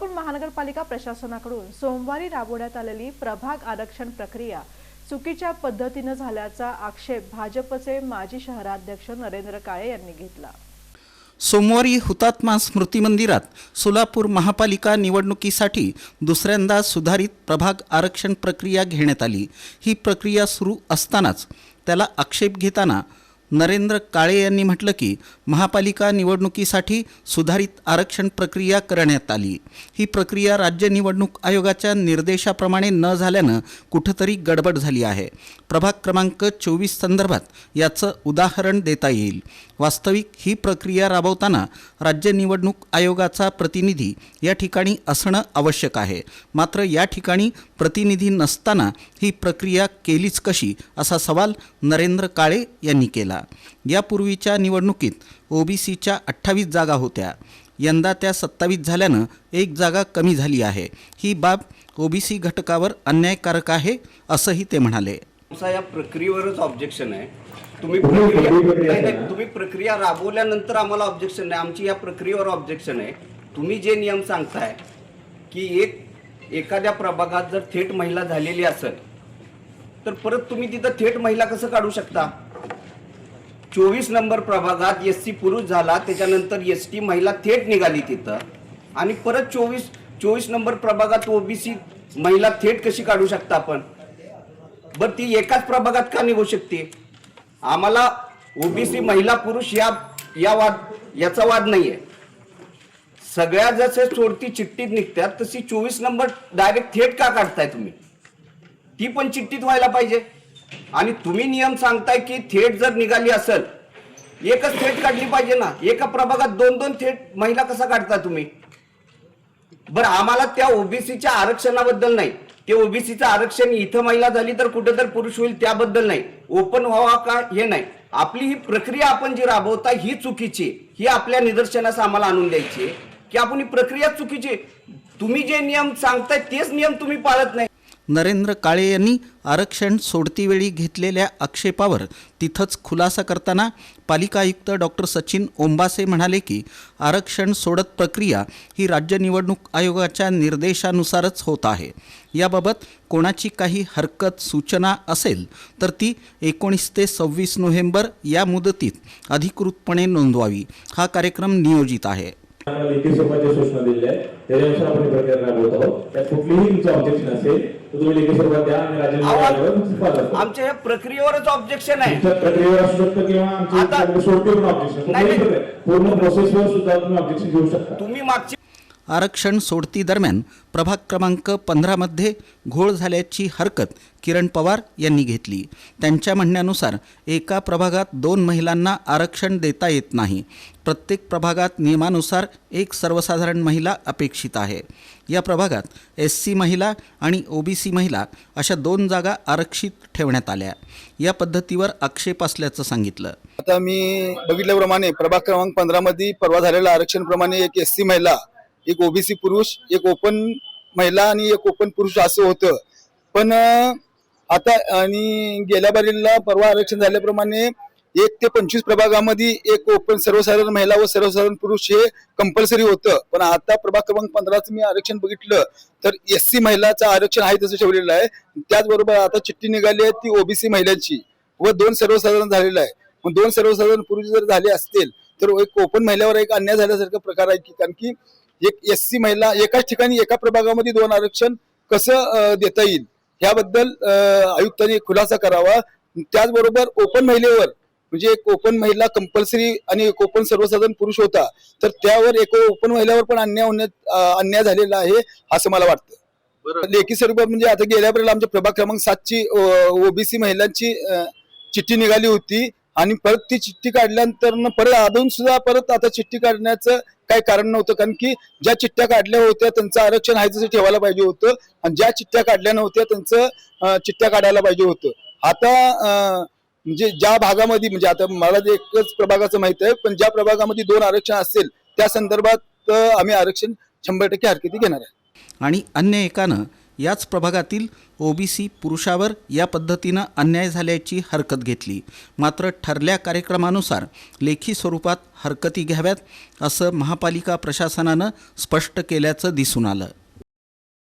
सोलापूर महानगरपालिका प्रशासनाकडून सोमवारी राबवण्यात आलेली प्रभाग आरक्षण प्रक्रिया चुकीच्या पद्धतीनं झाल्याचा आक्षेप भाजपचे माजी शहराध्यक्ष नरेंद्र काळे यांनी घेतला. सोमवारी हुतात्मा स्मृती मंदिरात सोलापूर महापालिका निवडणुकीसाठी दुसऱ्यांदा सुधारित प्रभाग आरक्षण प्रक्रिया घेण्यात आली. ही प्रक्रिया सुरू असतानाच त्याला आक्षेप घेताना नरेंद्र काळे यांनी म्हटलं की महापालिका निवडणुकीसाठी सुधारित आरक्षण प्रक्रिया करण्यात आली. ही प्रक्रिया राज्य निवडणूक आयोगाच्या निर्देशाप्रमाणे न झाल्यानं कुठंतरी गडबड झाली आहे. प्रभाग क्रमांक चोवीस संदर्भात याचं उदाहरण देता येईल. वास्तविक ही प्रक्रिया राबवताना राज्य निवडणूक आयोगाचा प्रतिनिधी या ठिकाणी असणं आवश्यक आहे. मात्र या ठिकाणी प्रतिनिधी नसताना ही प्रक्रिया केलीच कशी असा सवाल नरेंद्र काळे यांनी केला. यापूर्वीच्या निवडणुकीत ओबीसीच्या अठ्ठावीस जागा होत्या. यंदा त्या सत्तावीस झाल्यानं एक जागा कमी झाली आहे. ही बाब ओबीसी घटकावर अन्यायकारक आहे असंही ते म्हणाले. आमचा या प्रक्रियेवरच ऑब्जेक्शन आहे. तुम्ही प्रक्रिया नाही, नाही, तुम्ही प्रक्रिया राबवल्यानंतर आम्हाला ऑब्जेक्शन नाही. आमची या प्रक्रियेवर ऑब्जेक्शन आहे. तुम्ही जे नियम सांगताय की एक एखाद्या प्रभागात जर थेट महिला झालेली असेल तर परत तुम्ही तिथं थेट महिला कसं काढू शकता? चोवीस नंबर प्रभागात एस सी पुरुष झाला त्याच्यानंतर एस टी महिला थेट निघाली तिथं. आणि परत चोवीस चोवीस नंबर प्रभागात ओबीसी महिला थेट कशी काढू शकता आपण? बर ती एकाच प्रभागात का निघू शकते? आम्हाला ओबीसी महिला पुरुष या या वाद याचा वाद नाहीये. सगळ्या जसे चोरती चिठ्ठीत निघतात तशी चोवीस नंबर डायरेक्ट थेट का काढताय तुम्ही? ती पण चिठ्ठीत व्हायला पाहिजे. आणि तुम्ही नियम सांगताय की थेट जर निघाली असेल एकच थेट काढली पाहिजे ना? एका प्रभागात दोन दोन थेट महिला कसा काढता तुम्ही? बरं आम्हाला त्या ओबीसीच्या आरक्षणाबद्दल नाही. की ओबीसीचं आरक्षण इथं महिला झाली तर कुठं तर पुरुष होईल त्याबद्दल नाही. ओपन व्हावा का हे नाही. आपली ही प्रक्रिया आपण जी राबवता ही चुकीची ही आपल्या निदर्शनास आम्हाला आणून द्यायची की आपण ही प्रक्रिया चुकीची तुम्ही जे नियम सांगताय तेच नियम तुम्ही पाळत नाही. नरेंद्र काळे यांनी आरक्षण सोडतीवेळी घेतलेल्या आक्षेपावर तिथंच खुलासा करताना पालिका आयुक्त डॉक्टर सचिन ओंबासे म्हणाले की आरक्षण सोडत प्रक्रिया ही राज्य निवडणूक आयोगाच्या निर्देशानुसारच होत आहे. याबाबत कोणाची काही हरकत सूचना असेल तर ती एकोणीस ते सव्वीस नोव्हेंबर या मुदतीत अधिकृतपणे नोंदवावी. हा कार्यक्रम नियोजित आहे. आम्हाला लेखी स्वरूपाच्या सूचना दिलेल्या आहेत त्याच्यानुसार आपण प्रक्रिया राबवत आहोत. त्यात कुठलीही तुमचं ऑब्जेक्शन असेल तर तुम्ही लेखी स्वरूपात द्या आणि करू. आमच्या या प्रक्रियेवरच ऑब्जेक्शन आहे. तुमच्या प्रक्रियेवर असू शकतं किंवा आमच्या सोडते पण ऑब्जेक्शन पूर्ण प्रोसेसवर सुद्धा तुम्ही ऑब्जेक्शन घेऊ शकता. तुम्ही मागची आरक्षण सोडती दरम्यान प्रभाग क्रमांक पंधरामध्ये घोळ झाल्याची हरकत किरण पवार यांनी घेतली. त्यांच्या म्हणण्यानुसार एका प्रभागात दोन महिलांना आरक्षण देता येत नाही. प्रत्येक प्रभागात नियमानुसार एक सर्वसाधारण महिला अपेक्षित आहे. या प्रभागात एस सी महिला आणि ओ बी सी महिला अशा दोन जागा आरक्षित ठेवण्यात आल्या. या पद्धतीवर आक्षेप असल्याचं सांगितलं. आता मी बघितल्याप्रमाणे प्रभाग क्रमांक पंधरामध्ये परवा झालेल्या आरक्षणप्रमाणे एक एस सी महिला एक ओबीसी पुरुष एक ओपन महिला आणि एक ओपन पुरुष असं होतं. पण आता आणि गेल्या बारीला परवा आरक्षण झाल्याप्रमाणे एक ते पंचवीस प्रभागामध्ये एक ओपन सर्वसाधारण महिला व सर्वसाधारण पुरुष हे कंपल्सरी होतं. पण आता प्रभाग क्रमांक पंधराचं मी आरक्षण बघितलं तर एस सी महिलाचं आरक्षण आहे तसं ठेवलेलं आहे. त्याचबरोबर आता चिठ्ठी निघाली आहे ती ओबीसी महिलांची व दोन सर्वसाधारण झालेलं आहे. मग दोन सर्वसाधारण पुरुष जर झाले असतील तर एक ओपन महिलावर एक अन्याय झाल्यासारखा प्रकार आहे की कारण की एक एस सी महिला एकाच ठिकाणी एका प्रभागामध्ये दोन आरक्षण कसं देता येईल? याबद्दल आयुक्तांनी खुलासा करावा. त्याचबरोबर ओपन महिलेवर म्हणजे एक ओपन महिला कंपल्सरी आणि एक ओपन सर्वसाधारण पुरुष होता तर त्यावर एक ओपन महिलावर पण अन्याय होण्यात अं, अन्याय झालेला आहे असं मला वाटतं. लेखी स्वरूपात म्हणजे आता गेल्या वेळेला आमच्या प्रभाग क्रमांक सातची ओबीसी महिलांची चिठ्ठी निघाली होती. आणि परत ती चिठ्ठी काढल्यानंतर परत अजून सुद्धा परत आता चिठ्ठी काढण्याचं काही कारण नव्हतं. कारण की ज्या चिठ्ठ्या काढल्या होत्या त्यांचं आरक्षण आहे जसं ठेवायला पाहिजे होतं. आणि ज्या चिठ्ठ्या काढल्या नव्हत्या त्यांचं चिठ्ठ्या काढायला पाहिजे होतं. आता म्हणजे ज्या भागामध्ये म्हणजे आता मला जे एकच प्रभागाचं माहीत आहे पण ज्या प्रभागामध्ये दोन आरक्षण असेल त्या संदर्भात आम्ही आरक्षण शंभर टक्के हरकती घेणार आहे. आणि अन्य एकानं याच प्रभागातील ओबीसी पुरुषावर या पद्धतीनं अन्याय झाल्याची हरकत घेतली. मात्र ठरल्या कार्यक्रमानुसार लेखी स्वरूपात हरकती घ्याव्यात असं महापालिका प्रशासनानं स्पष्ट केल्याचं दिसून आलं.